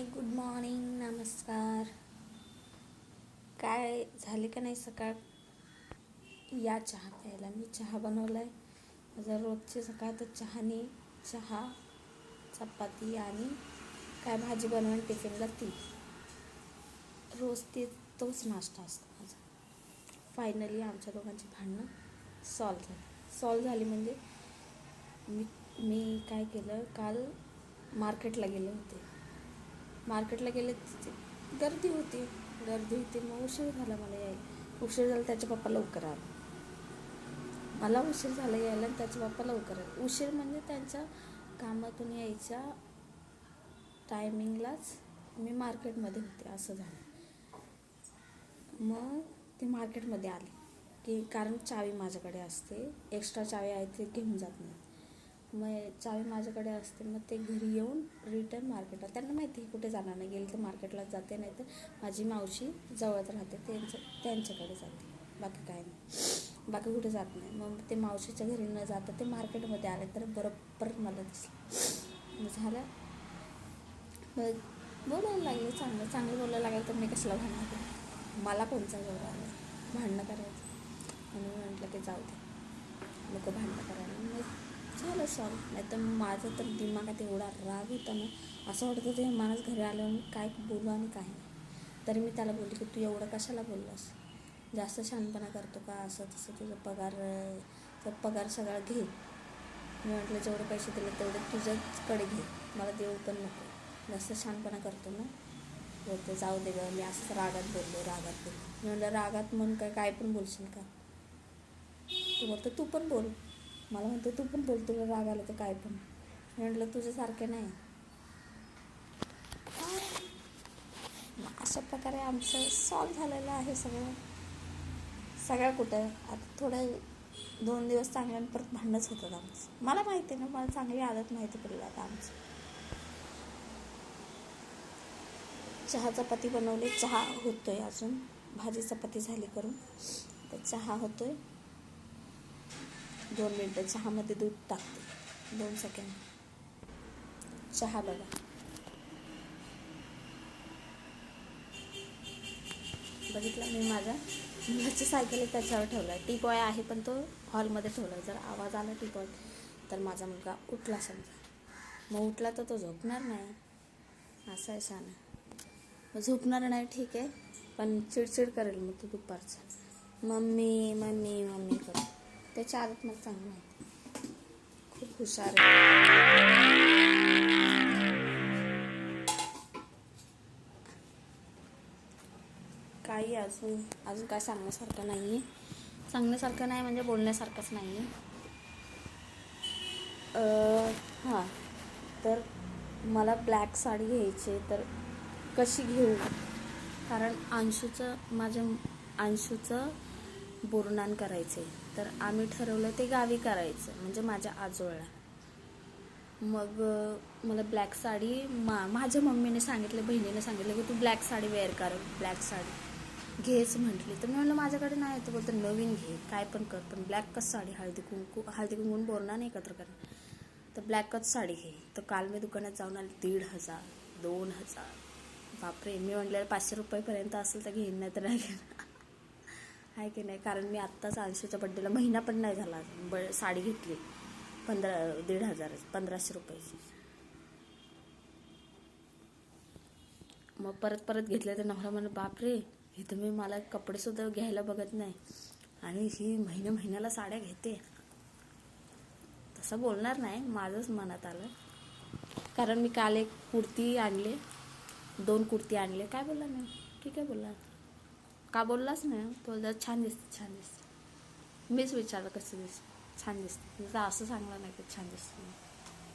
Hi good morning नमस्कार. काय झाले का नाही सकाळ? या चहा प्यायला. मी चहा बनवला आहे माझा रोजची सकाळ तर चहाने चहा चपाती आणि काय भाजी बनवून टिफिनला ती. रोज ते तोच नाश्ता असतो माझा. फायनली आमच्या दोघांची भांडणं सॉल्व झाली. सॉल्व झाली म्हणजे मी मी काय केलं? काल मार्केटला गेले होते. मार्केटला गेले तिथे. गर्दी होती. गर्दी होती. मग उशीर झाला मला यायला. उशीर झाला त्याचे पप्पा लवकर आला. मला उशीर झाला यायला आणि त्याचे पप्पा लवकर आला. उशीर म्हणजे त्यांच्या कामातून यायच्या टायमिंगलाच मी मार्केटमध्ये होते. असं झालं. मग ते मार्केटमध्ये आले. की कारण चावी माझ्याकडे असते. एक्स्ट्रा चावी आहे ते घेऊन जात नाही मग चावी माझ्याकडे असते मग ते घरी येऊन रिटर्न मार्केटला त्यांना माहिती आहे कुठे जाणार नाही. गेली तर मार्केटला जाते नाही तर माझी मावशी जवळच राहते. त्यांचं त्यांच्याकडे जाते. बाकी काय नाही. बाकी कुठे जात नाही. मग ते मावशीच्या घरी न जाता ते मार्केटमध्ये आले तर बरोबर मला दिसलं. मग झालं. मग बोलायला लागले. चांगलं चांगलं बोलायला लागलं तर मी कशाला भांडणं मला कोणचा जवळ आलं भांडणं करायचं. आणि म्हटलं की जाऊ दे. लोक भांडणं करायला. झालं सॉल्व. नाही तर माझं तर दिमागात एवढा राग होता ना असं वाटत होतं माणूस घरी आल्यावर मी काय बोलू आणि काय नाही. तरी मी त्याला बोलले की तू एवढं कशाला बोललास? जास्त शहाणपणा करतो का? असं तसं तुझं पगार तर पगार सगळा घे. मी म्हटलं जेवढे पैसे दिले तेवढे तुझ्याचकडे घे. मला देऊ पण नको. जास्त शहाणपणा करतो ना. बोलते जाऊ दे गं मी असंच रागात बोललो रागात बोललो. मी म्हटलं रागात म्हणून काय काय पण बोलशील का? तू बोलतो तू पण बोल. मला म्हणतो तू पण बोल तुला राग आला तर काय पण. मी म्हटलं तुझ्यासारखे नाही. अशा प्रकारे आमचं सॉल्व झालेलं आहे सगळं. सगळं कुठं? आता थोडं दोन दिवस चांगल्या परत भांडणच होतात आमचं. मला माहिती आहे ना मला चांगली आदत माहिती पडली आता आमची. चहा चपाती बनवली. चहा होतोय अजून. भाजी चपाती झाली करून. तर चहा होतोय. दोन मिनटं चहामध्ये दूध टाकते. दोन सेकंड चहा बघा. बघितला मी माझ्या मुलाची सायकल त्याच्यावर ठेवला आहे टीपॉय आहे पण तो हॉलमध्ये ठेवला आहे जर आवाज आला टीपॉय तर माझा मुलगा उठला समजा. मग उठला तर तो झोपणार नाही. असं आहे छान मग झोपणार नाही ठीक आहे. पण चिडचिड करेल मग तो दुपारचा. मम्मी मम्मी मम्मी करू. त्याच्या आदत मला चांगली माहिती खूप हुशार आहे. काही अजून अजून काय सांगण्यासारखं नाही आहे सांगण्यासारखं नाही म्हणजे बोलण्यासारखंच नाही आहे हां. तर मला ब्लॅक साडी घ्यायची आहे तर कशी घेऊ? कारण अंशूचं माझ्या अंशूचं बोरनान करायचे. तर आम्ही ठरवलं ते गावी करायचं म्हणजे माझ्या आजोळला मग मला ब्लॅक साडी मा माझ्या मम्मीने सांगितलं बहिणीने सांगितलं की तू ब्लॅक साडी वेअर कर ब्लॅक साडी. घेच म्हटली. तर मी म्हणलं माझ्याकडे नाही तर बोलतं नवीन घे काय पण कर पण ब्लॅकच साडी हळदी कुंकू हळदी कुंकून बोरणार नाही एकत्र कर तर ब्लॅकच साडी घे. तर काल मी दुकानात जाऊन आले दीड हजार दोन हजार. बापरे मी म्हटलं पाचशे रुपयेपर्यंत असेल तर घेईन नाही तर नाही घेणार. आहे की नाही? कारण मी आत्ताच अंशूच्या बड्डेला महिना पण नाही झाला. ब साडी घेतली. पंधरा दीड हजार पंधराशे रुपयाची मग परत परत घेतलं तर नवरा म्हणा बापरे हे मी मला कपडेसुद्धा घ्यायला बघत नाही. आणि ही महिन्या महिन्याला साड्या घेते. तसं बोलणार नाही. माझंच मनात आलं. कारण मी काल एक कुर्ती आणले. दोन कुर्ती आणले. काय बोलला नाही ठीक आहे बोलला का बोललाच नाही तो बोलला, छान दिसते छान दिसते. मीच विचारलं कसं दिसते? छान दिसते. तर असं सांगलं नाही की छान दिसते?